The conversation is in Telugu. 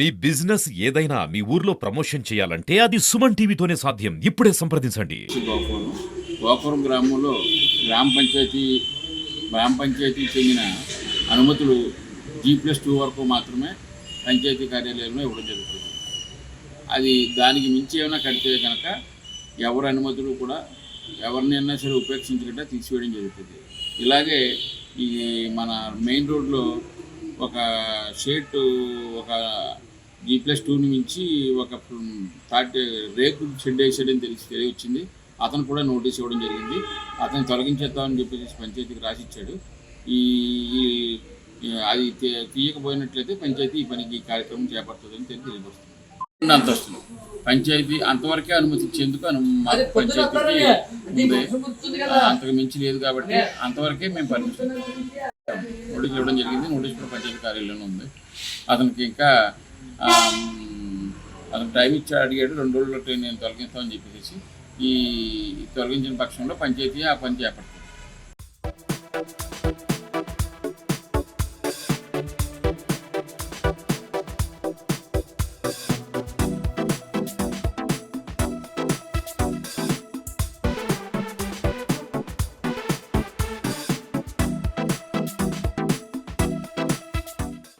మీ బిజినెస్ ఏదైనా మీ ఊర్లో ప్రమోషన్ చేయాలంటే అది సుమన్ టీవీతోనే సాధ్యం. ఇప్పుడే సంప్రదించండి. గోపురం గోపురం గ్రామంలో గ్రామ పంచాయతీ గ్రామ పంచాయతీకి చెందిన అనుమతులు జీ ప్లస్ టూ వరకు మాత్రమే పంచాయతీ కార్యాలయంలో ఇవ్వడం జరుగుతుంది. అది దానికి మించి ఏమైనా కడితే కనుక ఎవరి అనుమతులు కూడా ఎవరినైనా సరే ఉపేక్షించకుండా తీసివేయడం జరుగుతుంది. ఇలాగే ఈ మన మెయిన్ రోడ్లో ఒక షేట్ ఒక జీ ప్లస్ టూని మించి ఒక థర్టీ రేకు షెడ్ వేసాడని తెలిసి తెలియవచ్చింది అతను కూడా నోటీస్ ఇవ్వడం జరిగింది. అతను తొలగించేద్దామని చెప్పేసి పంచాయతీకి రాసిచ్చాడు. ఈ అది తీయకపోయినట్లయితే పంచాయతీ ఈ పనికి ఈ కార్యక్రమం చేపడుతుందని తెలియ తెలియపరుస్తుంది. రెండు అంతస్తులు పంచాయతీ అంతవరకే అనుమతించేందుకు అను మా పంచాయతీకి ఉంది అంతకు మించి లేదు కాబట్టి అంతవరకే మేము పర్మిషన్ నోటీస్ ఇవ్వడం జరిగింది. నోటీస్ కూడా పంచాయతీ కార్యాలయంలో ఉంది. అతనికి ఇంకా అతను టైం ఇచ్చి అడిగాడు రెండు రోజుల్లో నేను తొలగిస్తామని చెప్పేసి ఈ తొలగించిన పక్షంలో పంచాయతీ ఆ పని చేపడుతుంది.